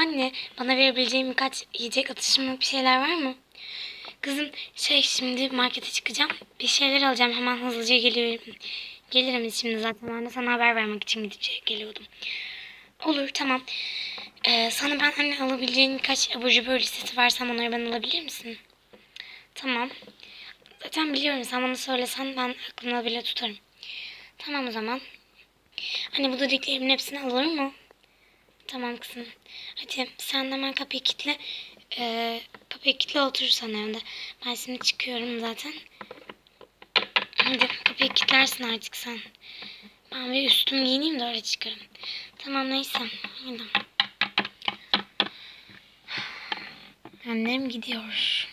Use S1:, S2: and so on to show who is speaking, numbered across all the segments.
S1: Anne bana verebileceğin birkaç yiyecek atıştırmalık bir şeyler var mı? Kızım şey şimdi markete çıkacağım. Bir şeyler alacağım hemen hızlıca geliyorum. Gelirim şimdi zaten ben de sana haber vermek için gidecek geliyordum. Olur tamam. Ee, sana ben anne alabileceğin birkaç abur cubur listesi versem onları ben alabilir misin? Tamam. Zaten biliyorum sen bana söylesen ben aklımda bile tutarım. Tamam o zaman. Anne bu dediklerimin hepsini alır mı? Tamam kızım. Hadi sen de hemen kapıyı kilitle. Ee, kapıyı kilitle oturursan evde. Ben şimdi çıkıyorum zaten. Hadi kapıyı kilitlersin artık sen. Ben bir üstümü giyineyim de öyle çıkarım. Tamam neyse. Hadi. Annem gidiyor.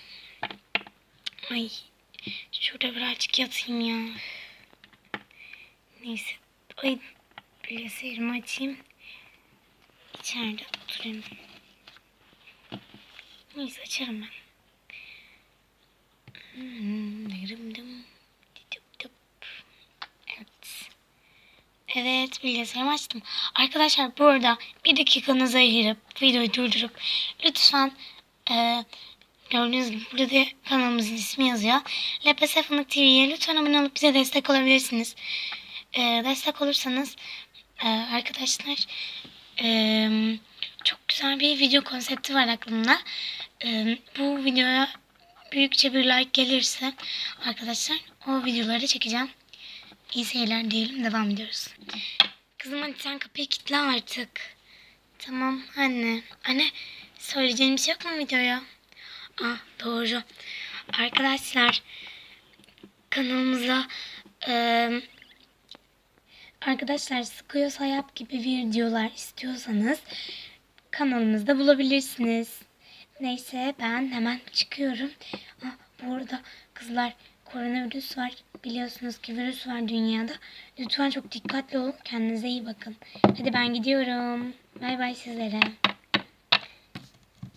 S1: Ay şurada birazcık yatayım ya. Neyse. Ay bilgisayarımı açayım. İçeride oturayım. Neyse açarım ben. Hmm. Evet. Evet bilgisayarımı açtım. Arkadaşlar bu arada bir dakikanızı ayırıp videoyu durdurup lütfen e, gördüğünüz gibi burada da kanalımızın ismi yazıyor. LPS Fındık TV'ye lütfen abone olup bize destek olabilirsiniz. E, destek olursanız e, arkadaşlar e, çok güzel bir video konsepti var aklımda. E, bu videoya büyükçe bir like gelirse arkadaşlar o videoları çekeceğim. İyi seyirler diyelim devam ediyoruz. Kızım hadi sen kapıyı kilitle artık. Tamam anne. Anne söyleyeceğin bir şey yok mu videoya? Ah doğru. Arkadaşlar kanalımıza eee Arkadaşlar sıkıyorsa yap gibi videolar istiyorsanız kanalımızda bulabilirsiniz. Neyse ben hemen çıkıyorum. Ah, bu arada kızlar koronavirüs var. Biliyorsunuz ki virüs var dünyada. Lütfen çok dikkatli olun. Kendinize iyi bakın. Hadi ben gidiyorum. Bay bay sizlere.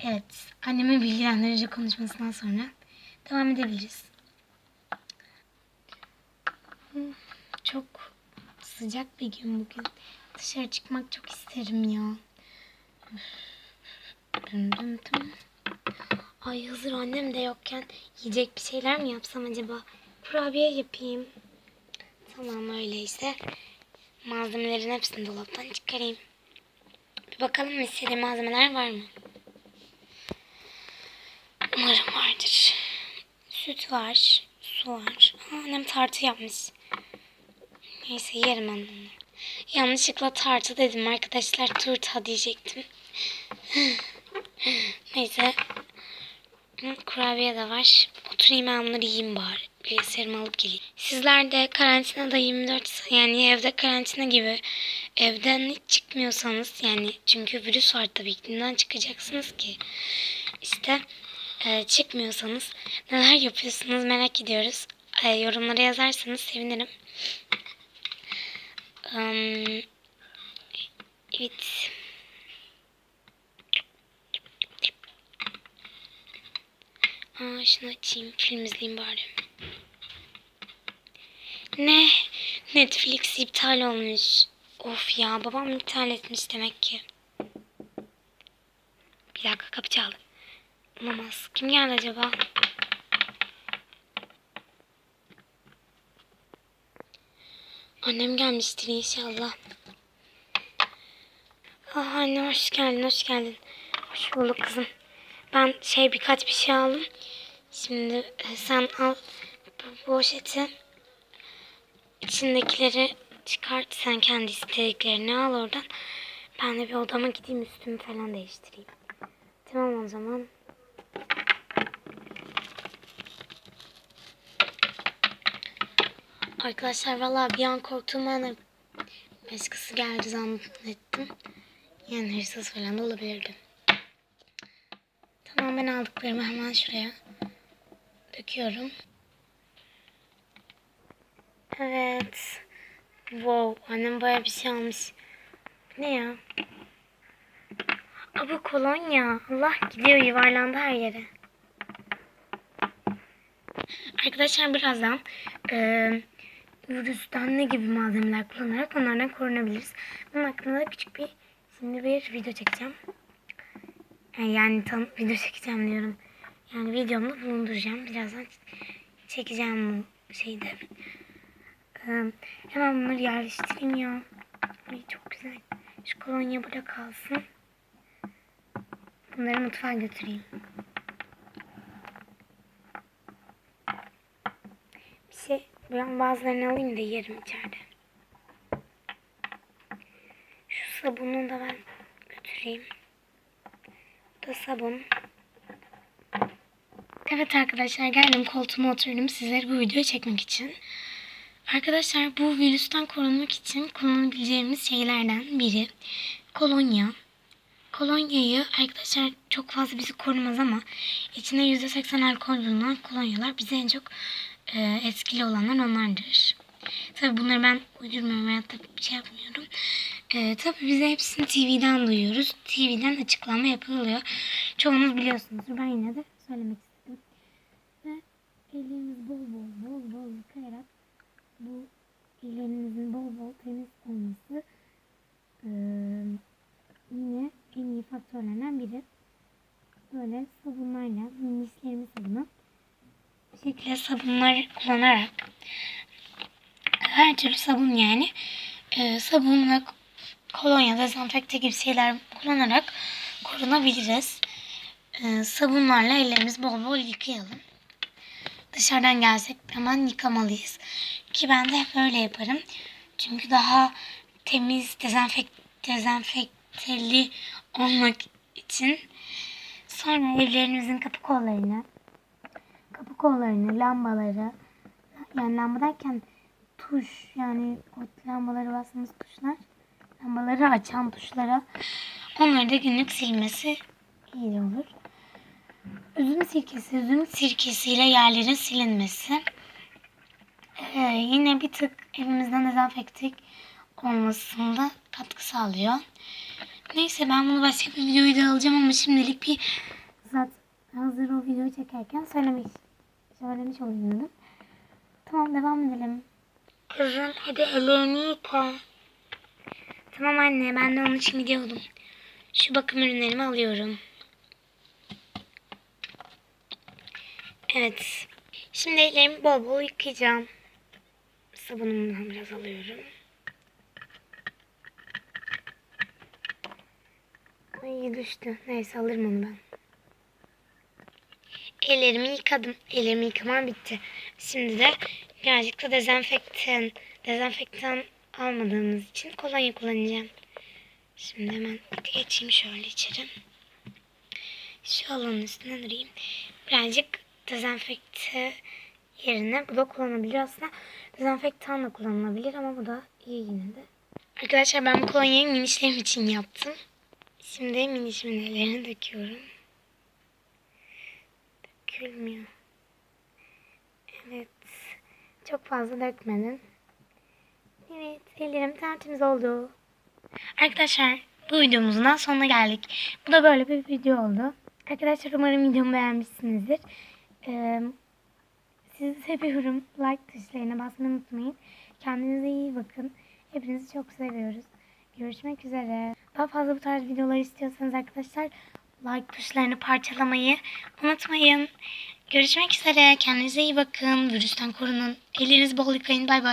S1: Evet. Annemin bilgilendirici konuşmasından sonra devam edebiliriz. Hmm, sıcak bir gün bugün. Dışarı çıkmak çok isterim ya. Düm düm düm. Ay hazır annem de yokken yiyecek bir şeyler mi yapsam acaba? Kurabiye yapayım. Tamam öyleyse. Malzemelerin hepsini dolaptan çıkarayım. Bir bakalım istediğim malzemeler var mı? Umarım vardır. Süt var, su var. Aa, annem tartı yapmış. Neyse yerim ben onu. Yanlışlıkla tartı dedim arkadaşlar. Turta diyecektim. Neyse. Kurabiye de var. Oturayım ben onları yiyeyim bari. Bilgisayarımı alıp geleyim. Sizler de karantinada 24 saat yani evde karantina gibi evden hiç çıkmıyorsanız yani çünkü virüs var tabii ki çıkacaksınız ki? İşte e, çıkmıyorsanız neler yapıyorsunuz merak ediyoruz. E, yorumlara yazarsanız sevinirim. Um, evet. Aa, şunu açayım. Film izleyeyim bari. Ne? Netflix iptal olmuş. Of ya babam iptal etmiş demek ki. Bir dakika kapı çaldı. Olamaz. Kim geldi acaba? Annem gelmiştir inşallah. Ah anne hoş geldin, hoş geldin. Hoş bulduk kızım. Ben şey birkaç bir şey aldım. Şimdi e, sen al bu poşeti. İçindekileri çıkart. Sen kendi istediklerini al oradan. Ben de bir odama gideyim üstümü falan değiştireyim. Tamam o zaman. Arkadaşlar vallahi bir an korktum ben başkası geldi zannettim. Yani hırsız falan da olabilirdi. Tamam ben aldıklarımı hemen şuraya döküyorum. Evet. Wow annem baya bir şey almış. Ne ya? Aa, bu kolonya. Allah gidiyor yuvarlandı her yere. Arkadaşlar birazdan eee virüsten ne gibi malzemeler kullanarak onlardan korunabiliriz. Bunun hakkında da küçük bir şimdi bir video çekeceğim. E, Yani tam video çekeceğim diyorum. Yani videomda bulunduracağım. Birazdan çekeceğim bu şeyde. Ee, hemen bunları yerleştireyim ya. Ay çok güzel. Şu kolonya burada kalsın. Bunları mutfağa götüreyim. Bir şey, ben bazılarını alayım da yerim içeride. Şu sabunu da ben götüreyim. Bu da sabun. Evet arkadaşlar geldim koltuğuma oturdum sizlere bu videoyu çekmek için. Arkadaşlar bu virüsten korunmak için kullanabileceğimiz şeylerden biri kolonya. Kolonyayı arkadaşlar çok fazla bizi korumaz ama içinde %80 alkol bulunan kolonyalar bize en çok e, etkili olanlar onlardır. Tabi bunları ben uydurmuyorum da bir şey yapmıyorum. E, tabi bize hepsini TV'den duyuyoruz. TV'den açıklama yapılıyor. Çoğunuz biliyorsunuzdur. Ben yine de söylemek istedim. Ve ellerimizi bol bol bol bol yıkayarak bu ellerinizin bol bol temiz olması e, yine en iyi faktörlerden biri. Böyle sabunlarla, minislerimi sabunu şekilde sabunlar kullanarak her türlü sabun yani e, sabun ve kolonya, dezenfekte gibi şeyler kullanarak korunabiliriz. E, sabunlarla ellerimizi bol bol yıkayalım. Dışarıdan gelsek hemen yıkamalıyız. Ki ben de hep öyle yaparım. Çünkü daha temiz, dezenfek, dezenfekteli olmak için sonra evlerimizin kapı kollarını, kapı kollarını, lambaları, yani lamba derken tuş yani o lambaları bastığımız tuşlar, lambaları açan tuşlara onları da günlük silmesi iyi olur. Üzüm sirkesi, üzüm sirkesiyle yerlerin silinmesi. Ee, yine bir tık evimizden dezenfektik olmasında katkı sağlıyor. Neyse ben bunu başka bir videoyu da alacağım ama şimdilik bir zaten hazır o videoyu çekerken söylemek söylemiş olayım dedim. Tamam devam edelim. Kızım hadi ellerini yıka. Tamam anne ben de onun için gidiyordum. Şu bakım ürünlerimi alıyorum. Evet. Şimdi ellerimi bol bol yıkayacağım. Sabunumdan biraz alıyorum. Ay düştü. Neyse alırım onu ben. Ellerimi yıkadım. Ellerimi yıkamam bitti. Şimdi de birazcık da dezenfektan, dezenfektan almadığımız için kolonya kullanacağım. Şimdi hemen geçeyim şöyle içeri. Şu alanın üstüne durayım. Birazcık dezenfekte yerine bu da kullanılabilir. Aslında dezenfektan da kullanılabilir ama bu da iyi yine de. Arkadaşlar ben bu kolonyayı minişlerim için yaptım. Şimdi minişimin ellerini döküyorum. Dökülmüyor. Evet. Çok fazla dökmedim. Evet ellerim tertemiz oldu. Arkadaşlar bu videomuzun sonuna geldik. Bu da böyle bir video oldu. Arkadaşlar umarım videomu beğenmişsinizdir. Ee, sizi seviyorum. Like tuşlarına basmayı unutmayın. Kendinize iyi bakın. Hepinizi çok seviyoruz. Görüşmek üzere. Daha fazla bu tarz videolar istiyorsanız arkadaşlar like tuşlarını parçalamayı unutmayın. Görüşmek üzere. Kendinize iyi bakın. Virüsten korunun. Ellerinizi bol yıkayın. Bay bay.